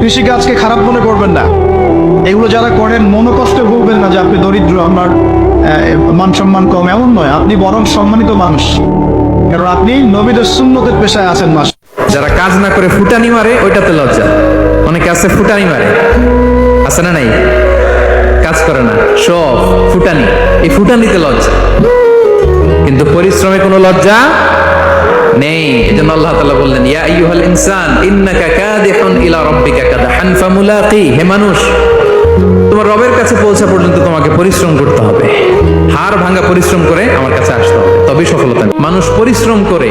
কৃষিকাজকে খারাপ মনে করবেন না। এগুলো যারা করেন, মনোকষ্টে ভুগবেন না যে আপনি দরিদ্র আমার মান সম্মান কম। এমন নয়, আপনি বরং সম্মানিত মানুষ। কারণ আপনি নবীদের সুন্নতের পেশায় আছেন মাস। যারা কাজ না করে ফুটানি মারে, ওইটাতে লজ্জা। অনেকে আছে ফুটানি মারে। আছে না নাই? কাজ করে না। সব ফুটানি। এই ফুটানিতে লজ্জা। কিন্তু পরিশ্রমে কোনো লজ্জা নেই। এজন্য আল্লাহ তাআলা বললেন, ইয়া আইয়ুহাল ইনসান, ইন্নাকা কাদিহুন ইলা রাব্বিকা কাদহান ফামুলাকি। হে মানুষ, তোমার রবের কাছে পৌঁছা পর্যন্ত তোমাকে পরিশ্রম করতে হবে। হাড় ভাঙা পরিশ্রম করে আমার কাছে আসতে হবে। তবেই সফলতা মানুষ পরিশ্রম করে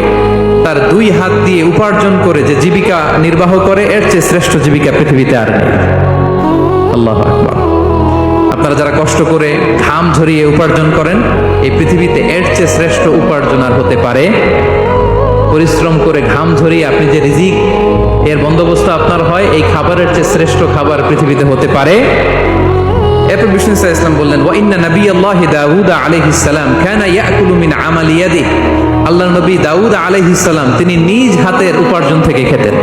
তার দুই হাত দিয়ে উপার্জন করে যে জীবিকা নির্বাহ করে, এর চেয়ে শ্রেষ্ঠ জীবিকা পৃথিবীতে আর নেই। আল্লাহ আকবার। আপনারা যারা কষ্ট করে ঘাম ঝরিয়ে উপার্জন করেন, এই পৃথিবীতে এর চেয়ে শ্রেষ্ঠ উপার্জন আর হতে পারে পরিশ্রম করে ঘাম ঝরিয়ে আপনি যে রিজিক এর বন্দোবস্ত আপনার হয়, এই খাবারের চেয়ে শ্রেষ্ঠ খাবার পৃথিবীতে হতে পারে। এরপর বিষ্ণু ইসা ইসলাম বললেন, ওয়া ইন্না নবী আল্লাহ দাউদ আলাইহিস সালাম কানা ইয়াকুলু মিন আমালি আল্লাহ নবী দাউদ আলাইহিস সালাম, তিনি নিজ হাতের উপার্জন থেকে খেতেন।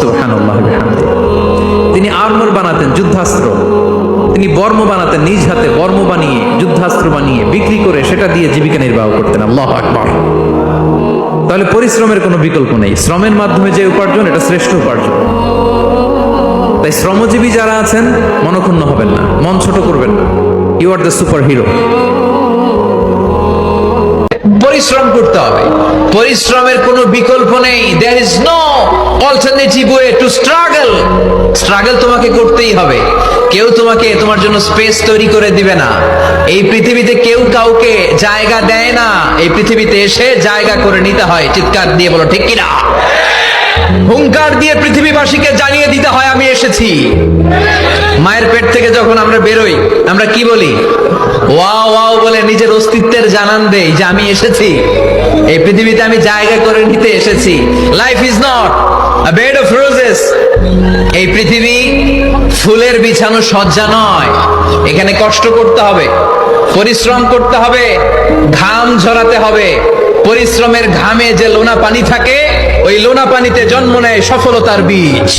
সুবহানাল্লাহ তিনি আর্মর বানাতেন, যুদ্ধাস্ত্র। তিনি বর্ম বানাতেন, নিজ হাতে বর্ম বানিয়ে, যুদ্ধাস্ত্র বানিয়ে, বিক্রি করে সেটা দিয়ে জীবিকা নির্বাহ করতেন। আল্লাহ আকবার। তাহলে পরিশ্রমের কোনো বিকল্প নেই। শ্রমের মাধ্যমে যে উপার্জন, এটা শ্রেষ্ঠ উপার্জন। তাই শ্রমজীবী যারা আছেন, মনক্ষুণ্ণ হবেন না, মন ছোট করবেন না। You are the super hero পরিশ্রম করতে হবে। পরিশ্রমের কোনো বিকল্প নেই। There is no alternative way to struggle struggle তোমাকে করতেই হবে। কেউ তোমাকে তোমার জন্য স্পেস তৈরি করে দিবে না। এই পৃথিবীতে কেউ কাউকে জায়গা দেয় না। এই পৃথিবীতে এসে জায়গা করে নিতে হয়। চিৎকার দিয়ে বলো, ঠিক কিনা? হুঙ্কার দিয়ে পৃথিবীবাসীকে জানিয়ে দিতে হয়, আমি এসেছি। মায়ের পেট থেকে যখন আমরা বেরোই, আমরা কি বলি? ওয়াও ওয়াও বলে নিজের অস্তিত্বের জানান দেই যে আমি এসেছি। এই পৃথিবীতে আমি জায়গা করে নিতে এসেছি। Life is not a bed of ফুলের বিছানো সজ্জা নয়। এখানে কষ্ট করতে হবে, পরিশ্রম করতে হবে, ঘাম ঝরাতে হবে। পরিশ্রমের ঘামে যে লোনা পানি থাকে, ওই লোনা পানিতে জন্ম নেয় সফলতার বীজ।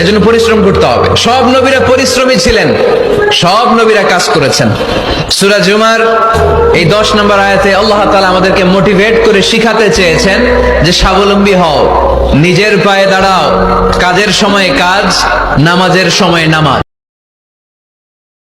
এজন্য পরিশ্রম করতে হবে। সব নবীরা পরিশ্রমী ছিলেন। সব নবীরা কাজ করেছেন। সুরাজ উমার এই দশ নম্বর আয়াতে আল্লাহ তালা আমাদেরকে মোটিভেট করে শিখাতে চেয়েছেন যে স্বাবলম্বী হও। নিজের পায়ে দাঁড়াও। কাজের সময় কাজ, নামাজের সময় নামাজ।